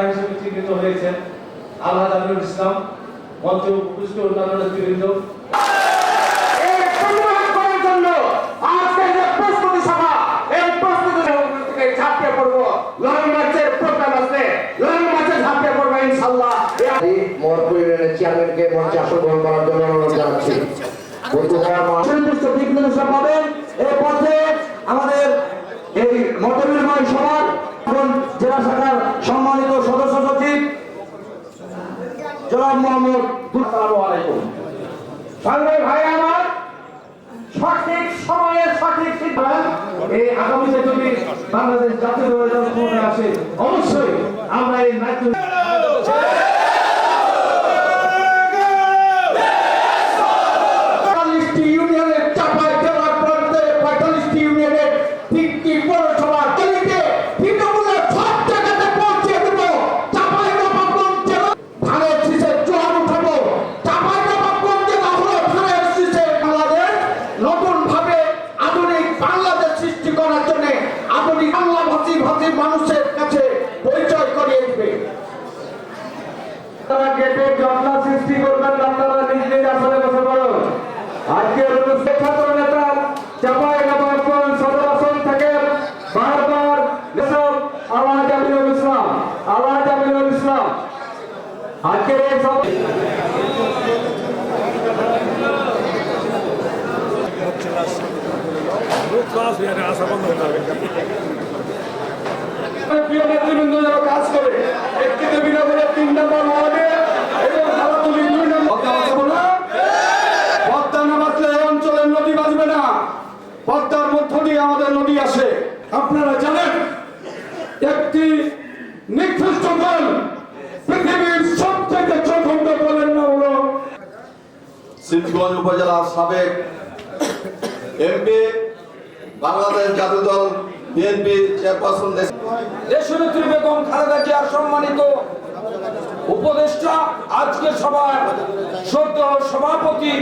হিসেবে চিহ্নিত হয়েছেন আলহাজ আমিরুল ইসলাম মঞ্চে উপস্থিত অন্যান্য নেতৃবৃন্দ। এই প্রতিবাদ করার জন্য আজকে যে প্রস্তুতি সভা এই প্রস্তুতি সভা থেকে ঝাঁপিয়ে পড়ব। লং মার্চের প্রোগ্রাম আছে। লং মার্চে ঝাঁপিয়ে পড়ব ইনশাল্লাহ এই মোহরপুর ইউনিয়নের চেয়ারম্যানকে মঞ্চে আসন গ্রহণ করার জন্য অনুরোধ জানাচ্ছি। বন্ধুরা মা- সুনির্দিষ্ট দিক নির্দেশনা পাবেন এই পথে আমাদের এই মতবিনিময় সভার জেলা শাখার সম্মানিত সদস্য সচিব, জনাব মোহাম্মদ ভাই আমার, সঠিক সময়ে সঠিক সিদ্ধান্ত, এই আগামীতে যদি বাংলাদেশ জাতীয় আসে। অবশ্যই আমরা এই তারা সৃষ্টি করবেন আপনারা নিজ নিজ আসনে বসে পড়ুন। আজকে ছাত্র নেতা চাপাই নবাবগঞ্জ সদর আসন থেকে বারবার এসব আল্লাহ জামিনুল ইসলাম আল্লাহ জামিনুল ইসলাম আজকের এই সব প্রিয় নেতৃবৃন্দ যেন কাজ করে, একটিতে বিনামূল্যে আমাদের নদী আসে আপনারা জানেন একটি নিকৃষ্ট দল পৃথিবীর সবথেকে চতুর্থ দলের নাম হলো সিদ্ধগঞ্জ উপজেলার সাবেক এমপি বাংলাদেশ জাতীয় দল বিএনপি চেয়ারপারসন দেশ দেশনেত্রী বেগম খালেদা জিয়ার সম্মানিত উপদেষ্টা আজকে সভার সদ্য সভাপতি